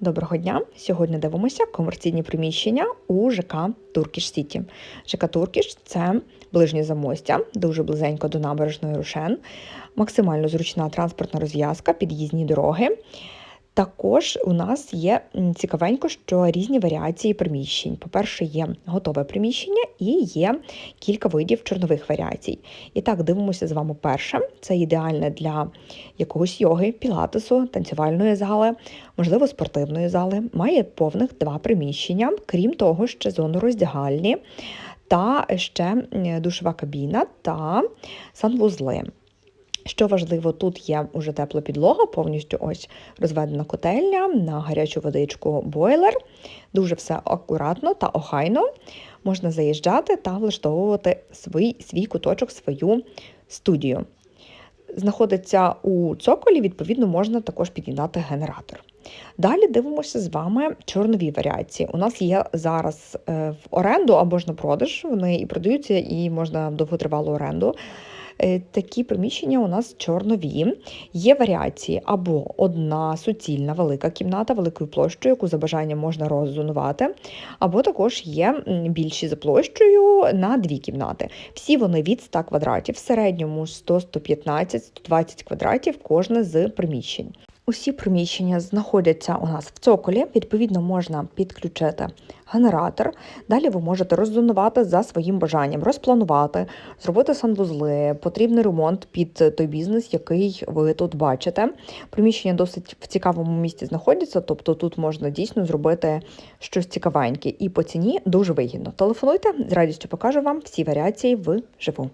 Доброго дня! Сьогодні дивимося комерційні приміщення у ЖК Туркіш Сіті. ЖК Туркіш це ближнє замостя, дуже близенько до набережної Рушен, максимально зручна транспортна розв'язка, під'їзні дороги. Також у нас є цікавенько, що різні варіації приміщень. По-перше, є готове приміщення і є кілька видів чорнових варіацій. І так, дивимося з вами перше. Це ідеальне для якогось йоги, пілатесу, танцювальної зали, можливо, спортивної зали. Має повних два приміщення, крім того, ще зону роздягальні та ще душова кабіна та санвузли. Що важливо, тут є уже тепла підлога, повністю ось розведена котельня на гарячу водичку бойлер. Дуже все акуратно та охайно. Можна заїжджати та влаштовувати свій, свій куточок, свою студію. Знаходиться у цоколі, відповідно, можна також під'єднати генератор. Далі дивимося з вами чорнові варіації. У нас є зараз е, в оренду або ж на продаж. Вони і продаються, і можна довготривалу оренду. Е, Такі приміщення у нас чорнові. Є варіації або одна суцільна велика кімната великою площею, яку за бажанням можна роззонувати, або також є більші за площею на дві кімнати. Всі вони від 100 квадратів, в середньому 100, 115, 120 квадратів кожне з приміщень. Усі приміщення знаходяться у нас в цоколі, відповідно, можна підключити генератор. Далі ви можете роззонувати за своїм бажанням, розпланувати, зробити санвузли, потрібний ремонт під той бізнес, який ви тут бачите. Приміщення досить в цікавому місці знаходяться, тобто тут можна дійсно зробити щось цікавеньке і по ціні дуже вигідно. Телефонуйте, з радістю покажу вам всі варіації вживу.